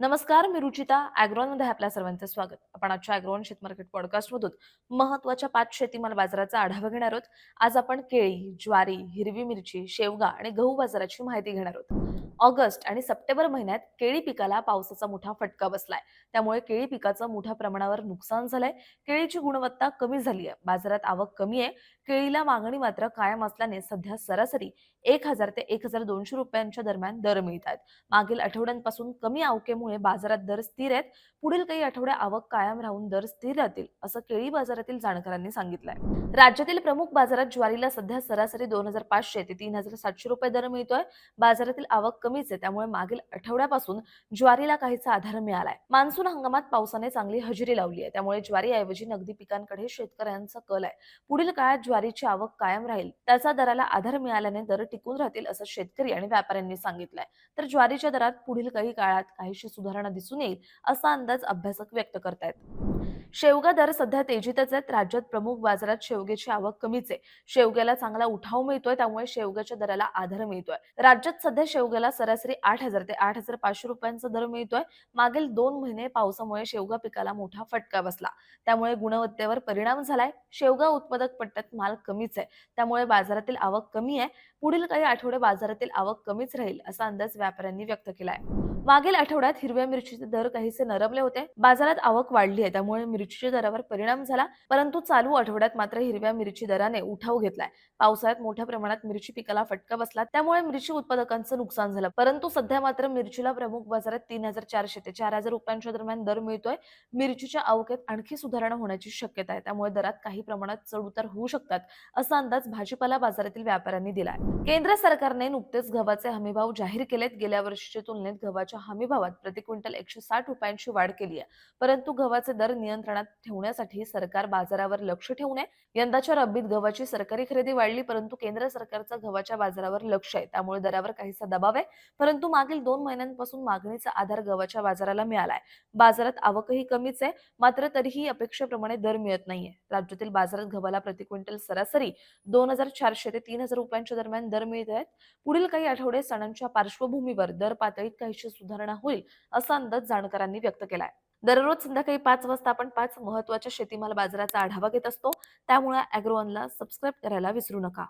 नमस्कार मी रुचिता मध्ये आपल्या सर्वांचं स्वागत. आपण आजच्या अॅग्रॉन शेतमार्केट पॉडकास्ट पॉडकास्टमधून महत्त्वाच्या पाच शेतीमाल बाजाराचा आढावा घेणार आहोत. आज आपण केळी ज्वारी हिरवी मिरची शेवगा आणि गहू बाजाराची माहिती घेणार आहोत. ऑगस्ट आणि सप्टेंबर महिन्यात केळी पिकाला पावसाचा मोठा फटका बसलाय. त्यामुळे केळी पिकाचं मोठ्या प्रमाणावर नुकसान झालंय. केळीची गुणवत्ता कमी झाली आहे बाजारात आवक कमी आहे. केळीला मागणी मात्र कायम असल्याने सध्या सरासरी एक हजार ते एक हजार दोनशे रुपयांच्या दरम्यान दर मिळत आहेत मागील आठवड्यांपासून कमी आवकेमुळे बाजारात दर स्थिर आहेत. पुढील काही आठवड्या आवक कायम राहून दर स्थिर राहतील असं केळी बाजारातील जाणकारांनी सांगितलंय. राज्यातील प्रमुख बाजारात ज्वारीला सध्या सरासरी दोन हजार पाचशे ते तीन हजार सातशे रुपये दर मिळतोय. बाजारातील आवक कमीच आहे. त्यामुळे मागील आठवड्यापासून ज्वारीला काहीसा आधार मिळालाय. मान्सून हंगामात पावसाने चांगली हजेरी लावली आहे. त्यामुळे ज्वारीऐवजी नगदी पिकांकडे शेतकऱ्यांचा कल आहे. पुढील काळात ज्वारीची आवक कायम राहील. त्याचा दराला आधार मिळाल्याने दर टिकून राहतील असं शेतकरी आणि व्यापाऱ्यांनी सांगितलंय. तर ज्वारीच्या दरात पुढील काही काळात काहीशी सुधारणा दिसून येईल असा अंदाज अभ्यासक व्यक्त करतायत. शेवगा दर सध्या तेजीतच आहेत. राज्यात प्रमुख बाजारात शेवग्याची आवक कमीच आहे. शेवग्याला चांगला उठाव मिळतोय त्यामुळे शेवग्याच्या दराला आधार मिळतोय. राज्यात सध्या शेवग्याला सरासरी आठ हजार ते आठ हजार पाचशे रुपयांचा दर मिळतोय. मागील दोन महिने पावसामुळे शेवगा पिकाला मोठा फटका बसला. त्यामुळे गुणवत्तेवर परिणाम झालाय. शेवगा उत्पादक पट्ट्यात माल कमीच आहे. त्यामुळे बाजारातील आवक कमी आहे. पुढील काही आठवडे बाजारातील आवक कमीच राहील असा अंदाज व्यापाऱ्यांनी व्यक्त केलाय. मागील आठवड्यात हिरव्या मिरचीचे दर काहीसे नरमले होते. बाजारात आवक वाढली आहे त्यामुळे मिरचीच्या दरावर परिणाम झाला. परंतु चालू आठवड्यात मात्र हिरव्या मिरची दराने उठाव घेतलाय. पावसाळ्यात मोठ्या प्रमाणात मिरची पिकाला फटका बसला. त्यामुळे मिरची उत्पादकांचं नुकसान झालं. परंतु सध्या मात्र मिरचीला प्रमुख बाजारात तीन हजार चारशे ते चार हजार रुपयांच्या दरम्यान दर मिळतोय. मिरचीच्या आवकेत आणखी सुधारणा होण्याची शक्यता आहे. त्यामुळे दरात काही प्रमाणात चढ उतार होऊ शकतात असा अंदाज भाजीपाला बाजारातील व्यापाऱ्यांनी दिलाय. केंद्र सरकारने नुकतेच गव्हाचे हमीभाव जाहीर केलेत. गेल्या वर्षीच्या तुलनेत गव्हाच्या हमीभावात प्रति क्विंटल एकशे साठ रुपयांची वाढ केली आहे. परंतु गव्हाचे दर नियंत्रणात ठेवण्यासाठी सरकार बाजारावर लक्ष ठेवू नये. यंदाच्या रब्बीत गव्हाची सरकारी खरेदी वाढली परंतु केंद्र सरकारचा गव्हाच्या बाजारावर लक्ष आहे. त्यामुळे दरावर काहीसा दबाव आहे. परंतु मागील दोन महिन्यांपासून मागणीचा आधार गव्हाच्या बाजाराला मिळालाय. बाजारात आवकही कमीच आहे मात्र तरीही अपेक्षेप्रमाणे दर मिळत नाहीये. राज्यातील बाजारात गव्हाला प्रति क्विंटल सरासरी दोन हजार चारशे ते तीन हजार रुपयांच्या दरम्यान दर मिळत आहेत. पुढील काही आठवडे सणांच्या पार्श्वभूमीवर दर पातळीत काहीशी सुधारणा होईल असा अंदाज जाणकारांनी व्यक्त केलाय. दररोज संध्याकाळी पाच वाजता आपण पाच महत्त्वाच्या शेतीमाल बाजाराचा आढावा घेत असतो. त्यामुळे अॅग्रोवनला सबस्क्राईब करायला विसरू नका.